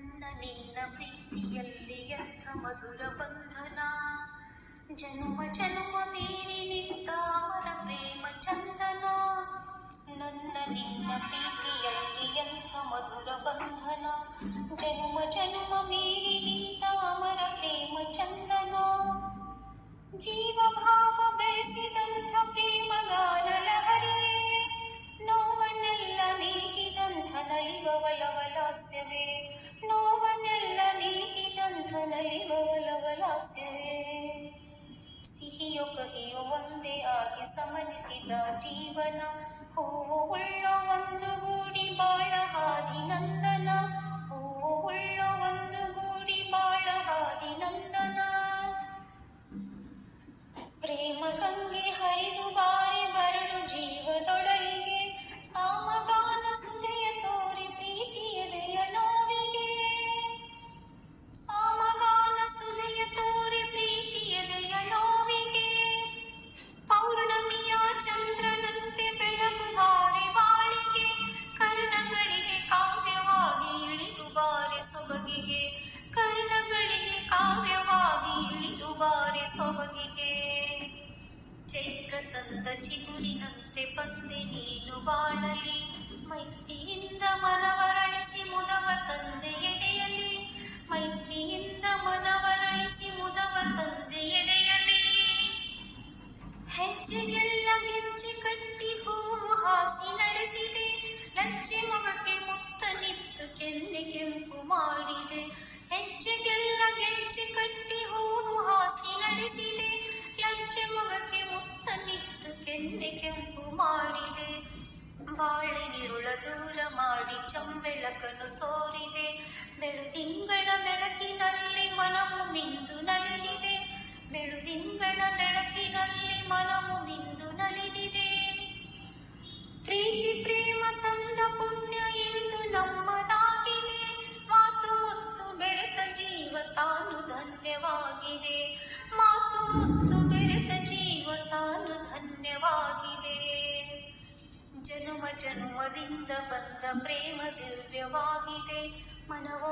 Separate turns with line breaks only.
ನನ್ನ ನಿನ್ನ ಪ್ರೀತಿಯಲ್ಲಿ ಎಂಥ ಮಧುರ ಬಂಧನ ಜನುಮ ಜನುಮ ಮೀರಿ ನಿಂತ ಅವರ ಪ್ರೇಮ ಚಂದನ ನನ್ನ ನಿನ್ನ ಪ್ರೀತಿಯಲ್ಲಿ ಎಂಥ ಮಧುರ ಬಂಧನ ಜನುಮ ಜನುಮ ಮೀರಿ ನಿಂತ ಅಮರ ಪ್ರೇಮ ಚಂದನ ಜೀವ ಭಾವ ಬೆರೆಸಿದಂಥ ಪ್ರೇಮಗಾನ ಲಹರಿಯೇ ನೋವನ್ನೆಲ್ಲ ನೀಗಿದಂಥ ನಲಿವವಲವಲಾಸ್ಯವೇ ನೋವನ್ನೆಲ್ಲ ನೀಗಿದಂಥ ನಲಿವವಲವಲಾಸ್ಯವೇ ಸಿಹಿಯೋ ಕಹಿಯೋ ಒಂದೇ ಆಗಿ ಸಮನಿಸಿದ ಜೀವನ ಸೊಬಗಿಗೆ ಚೈತ್ರ ತಂದ ಚಿಗುರಿನಂತೆ ಬಂದೆ ನೀನು ಬಾಳಲಿ. ಮೈತ್ರಿಯಿಂದ ಮನವರಳಿಸಿ ಮುದವ ತಂದೆ ಎಡೆಯಲಿ. ಮೈತ್ರಿಯಿಂದ ಮನವರಳಿಸಿ ಮುದವ ತಂದೆ ಎಡೆಯಲಿ. ಹೆಜ್ಜೆಗೆಲ್ಲ ಗೆಜ್ಜೆ ಕಟ್ಟಿ ಹೂವು ಹಾಸಿ ನಡೆಸಿದೆ. ಲಜ್ಜೆ ಮೊಗಕ್ಕೆ ಮುತ್ತ ನಿತ್ತು ಕೆನ್ನೆ ಕೆಂಪು ಮಾಡಿದೆ. ಹೆಜ್ಜೆಗೆಲ್ಲ ಗೆಜ್ಜೆ ಕಟ್ಟಿ ಕೆನ್ನೆ ಕೆಂಪು ಮಾಡಿದೆ ಬಾಳೆನಿರುಳ ದೂರ ಮಾಡಿ ಚಂಬೆಳಕನ್ನು ತೋರಿದೆ. ಬೆಳುದಿಂಗಳ ಬೆಳಕಿನಲ್ಲಿ ಮನವು ಮಿಂದು ನಲಿದಿದೆ. ಬೆಳುದಿಂಗಳ ಬೆಳಕಿನಲ್ಲಿ ಮನವು ಮಿಂದು ನಲಿದಿದೆ. ಪ್ರೀತಿ ಪ್ರೇಮ ತಂದ ಪುಣ್ಯ ಎಂದು ನಮ್ಮದಾಗಿದೆ. ಮಾತು ಮತ್ತು ಬೆರೆತ ಜೀವ ತಾನು ಧನ್ಯವಾಗಿದೆ. ಮಾತು ಮುತ್ತು ಜನುಮದಿಂದ ಬಂದ ಪ್ರೇಮ ದಿವ್ಯವಾಗಿದೆ. ಮನವ